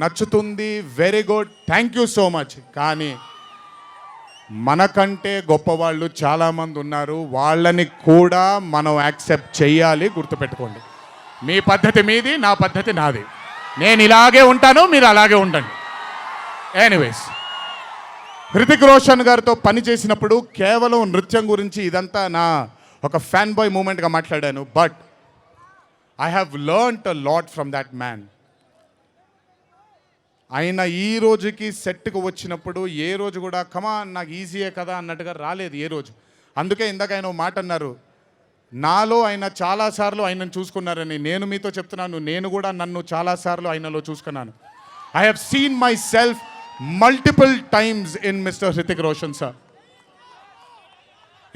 నచ్చుతుంది. Very good thank you so much కానీ మనకంటే గొప్పవాళ్ళు చాలామంది ఉన్నారు. వాళ్ళని కూడా మనం యాక్సెప్ట్ చేయాలి. గుర్తుపెట్టుకోండి. మీ పద్ధతి మీది నా పద్ధతి నాది. నేను ఇలాగే ఉంటాను మీరు అలాగే ఉండండి. ఎనీవేస్ హృతిక్ రోషన్ గారితో పని చేసినప్పుడు కేవలం నృత్యం గురించి ఇదంతా నా ఒక ఫ్యాన్ బాయ్ మూమెంట్గా మాట్లాడాను. But I have learnt a lot from that man ఆయన ఈ రోజుకి సెట్కి వచ్చినప్పుడు ఏ రోజు కూడా కమా నాకు ఈజీయే కదా అన్నట్టుగా రాలేదు ఏ రోజు. అందుకే ఇందాక ఆయన మాట అన్నారు నాలో ఆయన చాలాసార్లు ఆయనను చూసుకున్నారని నేను మీతో చెప్తున్నాను నేను కూడా నన్ను చాలాసార్లు ఆయనలో చూసుకున్నాను. I have seen myself multiple times in mister Hrithik Roshan sir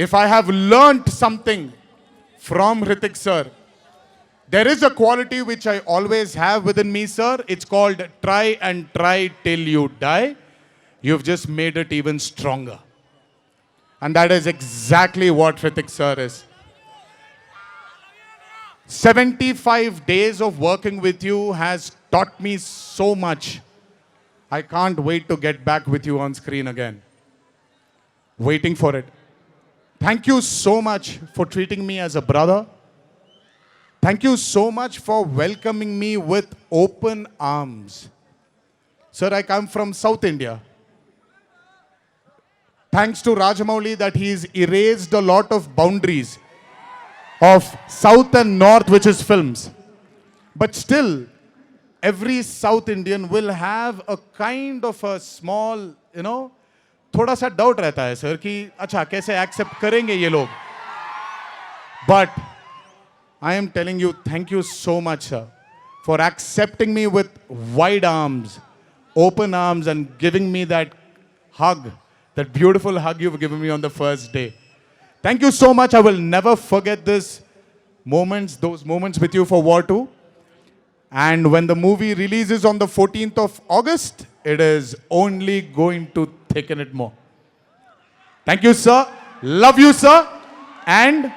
if I have learnt something from Hrithik sir there is a quality which I always have within me, sir. It's called try and try till you die. You've just made it even stronger. And that is exactly what Hrithik sir is. 75 days of working with you has taught me so much. I can't wait to get back with you on screen again. Waiting for it. Thank you so much for treating me as a brother. Thank you so much for welcoming me with open arms. Sir, I come from South India. Thanks to Rajamouli that he's erased a lot of boundaries of South and North, which is films. But still, every South Indian will have a kind of a small, you know, थोड़ा सा doubt रहता है sir कि अच्छा कैसे accept करेंगे ये लोग but I am telling you, thank you so much, sir, for accepting me with wide arms, open arms, and giving me that hug, that beautiful hug you've given me on the first day. Thank you so much. I will never forget this moments, those moments with you for War 2. And when the movie releases on the 14th of August, it is only going to thicken it more. Thank you, sir. Love you, sir. And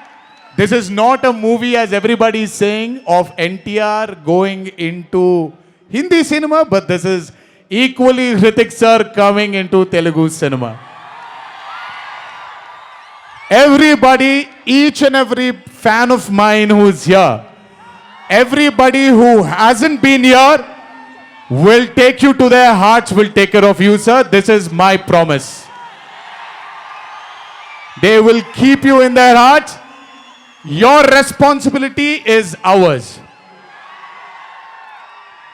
this is not a movie, as everybody is saying, of NTR going into Hindi cinema, but this is equally Hrithik sir coming into Telugu cinema. Everybody, each and every fan of mine who's here, everybody who hasn't been here will take you to their hearts, will take care of you, sir. This is my promise. They will keep you in their hearts. Your responsibility is ours.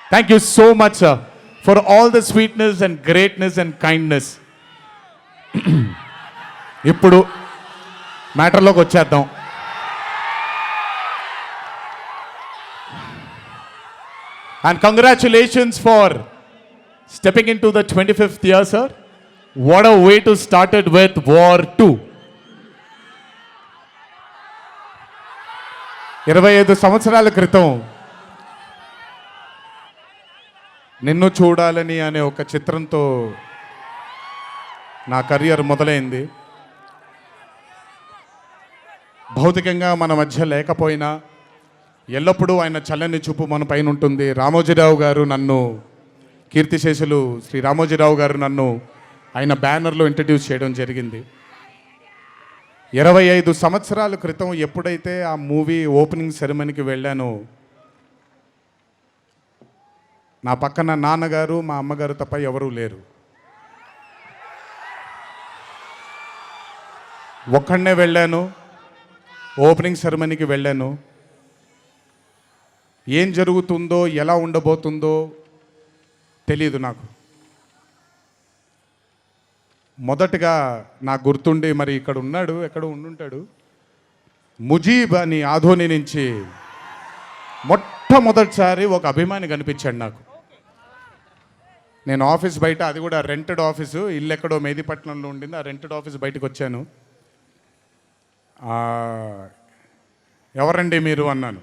Thank you so much, sir, for all the sweetness and greatness and kindness. ఇప్పుడు మ్యాటర్లోకి వచ్చేద్దాం And congratulations for stepping into the 25th year, sir. What a way to start it with War 2. ఇరవై ఐదు సంవత్సరాల క్రితం నిన్ను చూడాలని అనే ఒక చిత్రంతో నా కెరియర్ మొదలైంది. భౌతికంగా మన మధ్య లేకపోయినా ఎల్లప్పుడూ ఆయన చల్లని చూపు మన పైన ఉంటుంది. రామోజీరావు గారు నన్ను కీర్తిశేషులు శ్రీ రామోజీరావు గారు నన్ను ఆయన బ్యానర్లో ఇంట్రడ్యూస్ చేయడం జరిగింది. ఇరవై ఐదు సంవత్సరాల క్రితం ఎప్పుడైతే ఆ మూవీ ఓపెనింగ్ సెరమనీకి వెళ్ళానో నా పక్కన నాన్నగారు మా అమ్మగారు తప్ప ఎవరూ లేరు. ఒక్కడనే వెళ్ళాను ఓపెనింగ్ సెరమనీకి వెళ్ళాను. ఏం జరుగుతుందో ఎలా ఉండబోతుందో తెలియదు నాకు. మొదటగా నాకు గుర్తుండి మరి ఇక్కడ ఉన్నాడు ఎక్కడ ఉండుంటాడు. ముజీబ్ అని ఆధోని నుంచి మొట్టమొదటిసారి ఒక అభిమాని కనిపించాడు నాకు. నేను ఆఫీస్ బయట అది కూడా రెంటెడ్ ఆఫీసు ఇల్లు ఎక్కడో మేదిపట్నంలో ఉండింది ఆ రెంటెడ్ ఆఫీస్ బయటకు వచ్చాను. ఎవరండి మీరు అన్నాను.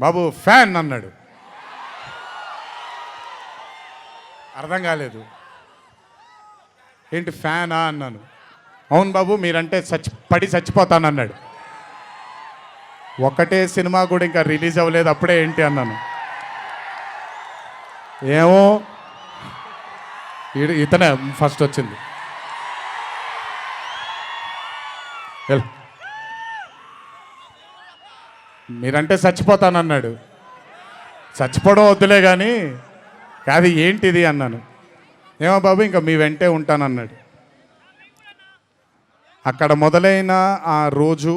బాబు ఫ్యాన్ అన్నాడు. అర్థం కాలేదు. ఏంటి ఫ్యానా అన్నాను. అవును బాబు మీరంటే చచ్చి పడి చచ్చిపోతాను అన్నాడు ఒకటే సినిమా కూడా ఇంకా రిలీజ్ అవ్వలేదు అప్పుడే ఏంటి అన్నాను. ఏమో ఇతనే ఫస్ట్ వచ్చింది. మీరంటే మీరంటే చచ్చిపోతానన్నాడు. చచ్చిపోవడం వద్దులే కానీ కాదు ఏంటిది అన్నాను. ఏమో బాబు ఇంకా మీ వెంటే ఉంటానన్నాడు. అక్కడ మొదలైన ఆ రోజు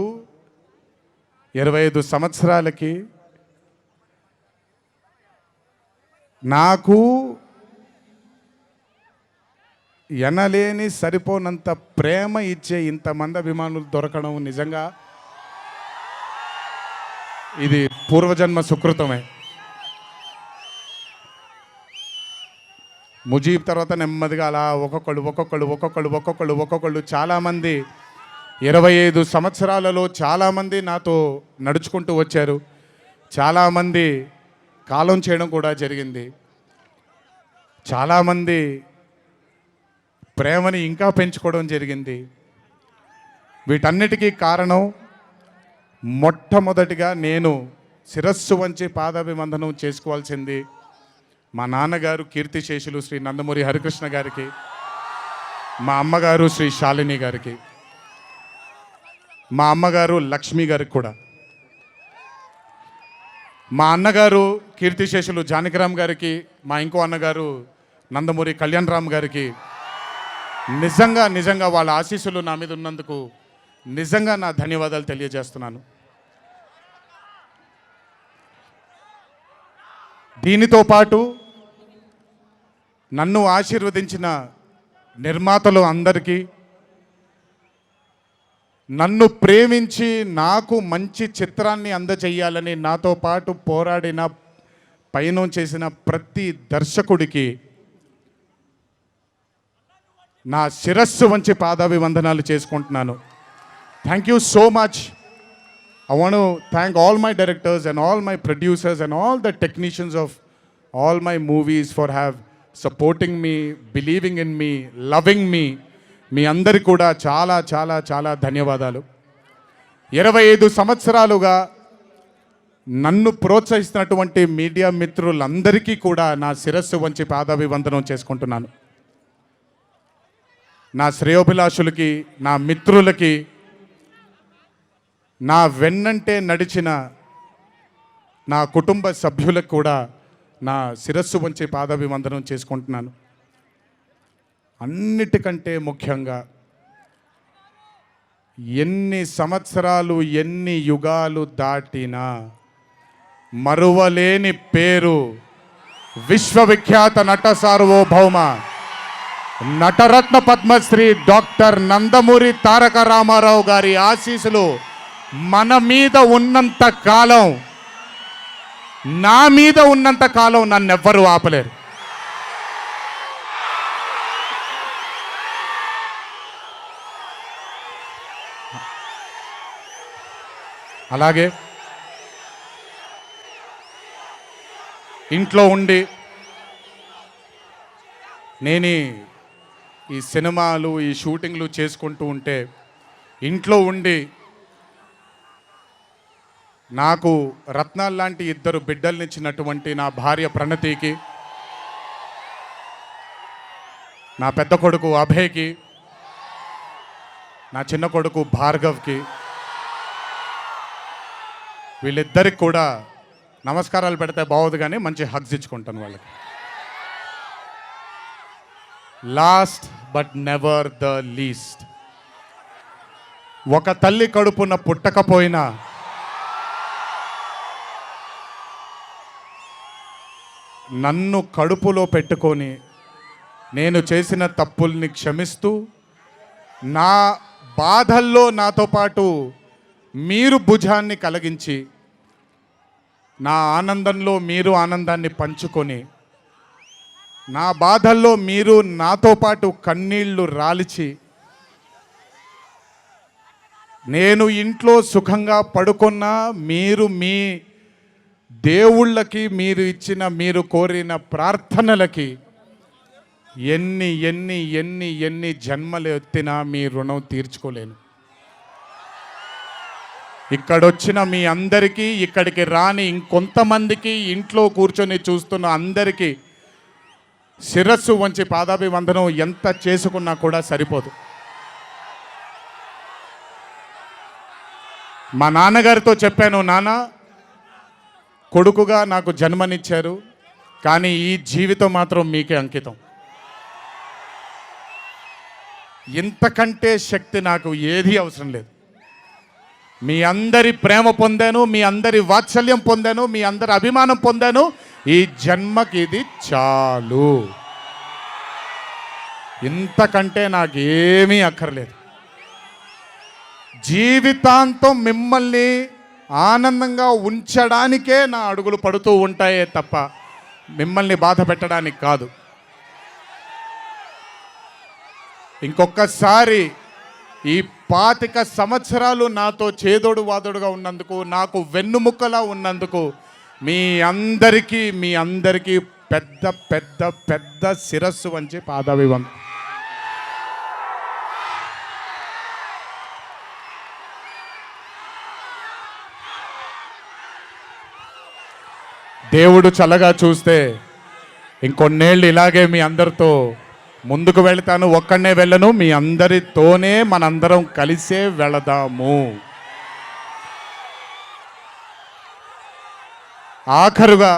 ఇరవై ఐదు సంవత్సరాలకి నాకు ఎనలేని సరిపోనంత ప్రేమ ఇచ్చే ఇంతమంది అభిమానులు దొరకడం నిజంగా ఇది పూర్వజన్మ సుకృతమే. ముజీబ్ తర్వాత నెమ్మదిగా అలా ఒక్కొక్కళ్ళు ఒక్కొక్కళ్ళు ఒక్కొక్కళ్ళు ఒక్కొక్కళ్ళు ఒక్కొక్కళ్ళు చాలామంది ఇరవై ఐదు సంవత్సరాలలో చాలామంది నాతో నడుచుకుంటూ వచ్చారు. చాలామంది కాలం చేయడం కూడా జరిగింది. చాలామంది ప్రేమని ఇంకా పెంచుకోవడం జరిగింది. వీటన్నిటికీ కారణం మొట్టమొదటిగా నేను శిరస్సు వంచి పాదాభివందనం చేసుకోవాల్సింది మా నాన్నగారు కీర్తిశేషులు శ్రీ నందమూరి హరికృష్ణ గారికి మా అమ్మగారు శ్రీ శాలిని గారికి మా అమ్మగారు లక్ష్మి గారికి కూడా. మా అన్నగారు కీర్తిశేషులు జానకిరామ్ గారికి మా ఇంకో అన్నగారు నందమూరి కళ్యాణ్ రామ్ గారికి నిజంగా నిజంగా వాళ్ళ ఆశీస్సులు నా మీద ఉన్నందుకు నిజంగా నా ధన్యవాదాలు తెలియజేస్తున్నాను. దీనితో పాటు నన్ను ఆశీర్వదించిన నిర్మాతలు అందరికీ నన్ను ప్రేమించి నాకు మంచి చిత్రాన్ని అందచేయాలని నాతో పాటు పోరాడిన పయనం చేసిన ప్రతి దర్శకుడికి నా శిరస్సు వంచి పాదాభివందనాలు చేసుకుంటున్నాను. Thank you so much I want thank all my directors and all my producers and all the technicians of all my movies for have supporting me believing in me loving me మీ అందరికి కూడా చాలా చాలా చాలా ధన్యవాదాలు. ఇరవై ఐదు సంవత్సరాలుగా నన్ను ప్రోత్సహిస్తున్నటువంటి మీడియా మిత్రులందరికీ కూడా నా శిరస్సు వంచి పాదాభివందనం చేసుకుంటున్నాను. నా శ్రేయోభిలాషులకి నా మిత్రులకి నా వెన్నంటే నడిచిన నా కుటుంబ సభ్యులకు కూడా నా శిరస్సు వంచి పాదాభివందనం చేసుకుంటున్నాను. అన్నిటికంటే ముఖ్యంగా ఎన్ని సంవత్సరాలు ఎన్ని యుగాలు దాటినా మరువలేని పేరు విశ్వవిఖ్యాత నట సార్వభౌమ నటరత్న పద్మశ్రీ డాక్టర్ నందమూరి తారక రామారావు గారి ఆశీస్సులు మన మీద ఉన్నంత కాలం నా మీద ఉన్నంత కాలం నన్నెవ్వరూ ఆపలేరు. అలాగే ఇంట్లో ఉండి నేను ఈ సినిమాలు ఈ షూటింగ్లు చేసుకుంటూ ఉంటే ఇంట్లో ఉండి నాకు రత్నాలు లాంటి ఇద్దరు బిడ్డల్నిచ్చినటువంటి నా భార్య ప్రణతికి నా పెద్ద కొడుకు అభయ్కి నా చిన్న కొడుకు భార్గవ్కి వీళ్ళిద్దరికి కూడా నమస్కారాలు పెడితే బాగోదు కానీ మంచి హగ్స్ ఇచ్చుకుంటాను వాళ్ళకి. Last but never the least ఒక తల్లి కడుపున పుట్టకపోయినా నన్ను కడుపులో పెట్టుకొని నేను చేసిన తప్పుల్ని క్షమిస్తూ నా బాధల్లో నాతో పాటు మీరు భుజాన్ని కలిగించి నా ఆనందంలో మీరు ఆనందాన్ని పంచుకొని నా బాధల్లో మీరు నాతో పాటు కన్నీళ్ళు రాలిచి నేను ఇంట్లో సుఖంగా పడుకున్నా మీరు మీ దేవుళ్ళకి మీరు ఇచ్చిన మీరు కోరిన ప్రార్థనలకి ఎన్ని ఎన్ని ఎన్ని ఎన్ని జన్మలు ఎత్తినా మీ రుణం తీర్చుకోలేను. ఇక్కడొచ్చిన మీ అందరికీ ఇక్కడికి రాని ఇంకొంతమందికి ఇంట్లో కూర్చొని చూస్తున్న అందరికీ శిరస్సు వంచి పాదాభివందనం ఎంత చేసుకున్నా కూడా సరిపోదు. మా నాన్నగారితో చెప్పాను నాన్న కొడుకుగా నాకు జన్మనిచ్చారు కానీ ఈ జీవితం మాత్రం మీకే అంకితం. ఇంతకంటే శక్తి నాకు ఏది అవసరం లేదు. మీ అందరి ప్రేమ పొందాను మీ అందరి వాత్సల్యం పొందాను మీ అందరి అభిమానం పొందాను ఈ జన్మకి ఇది చాలు. ఇంతకంటే నాకు ఏమీ అక్కర్లేదు. జీవితాంతం మిమ్మల్ని ఆనందంగా ఉంచడానికే నా అడుగులు పడుతూ ఉంటాయే తప్ప మిమ్మల్ని బాధ పెట్టడానికి కాదు. ఇంకొకసారి ఈ పాతిక సంవత్సరాలు నాతో చేదోడు వాదోడుగా ఉన్నందుకు నాకు వెన్నుముక్కలా ఉన్నందుకు మీ అందరికీ మీ అందరికీ పెద్ద పెద్ద పెద్ద శిరస్సు వంచి పాదాభివందనం. దేవుడు చల్లగా చూస్తే ఇంకొన్నేళ్ళు ఇలాగే మీ అందరితో ముందుకు వెళ్తాను ఒక్కడనే వెళ్ళను మీ అందరితోనే మనందరం కలిసే వెళదాము. ఆఖరుగా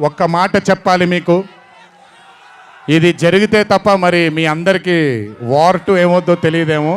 ఒక్క మాట చెప్పాలి మీకు. ఇది జరిగితే తప్ప మరి మీ అందరికీ వార్ టు ఏమవుద్దో తెలియదేమో.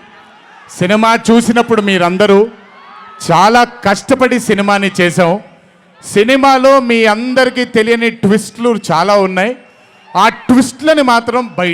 సినిమా చూసినప్పుడు మీరందరూ చాలా కష్టపడి సినిమాని చేసాం సినిమాలో మీ అందరికీ తెలియని ట్విస్ట్లు చాలా ఉన్నాయి. ఆ ట్విస్ట్లని మాత్రం బయట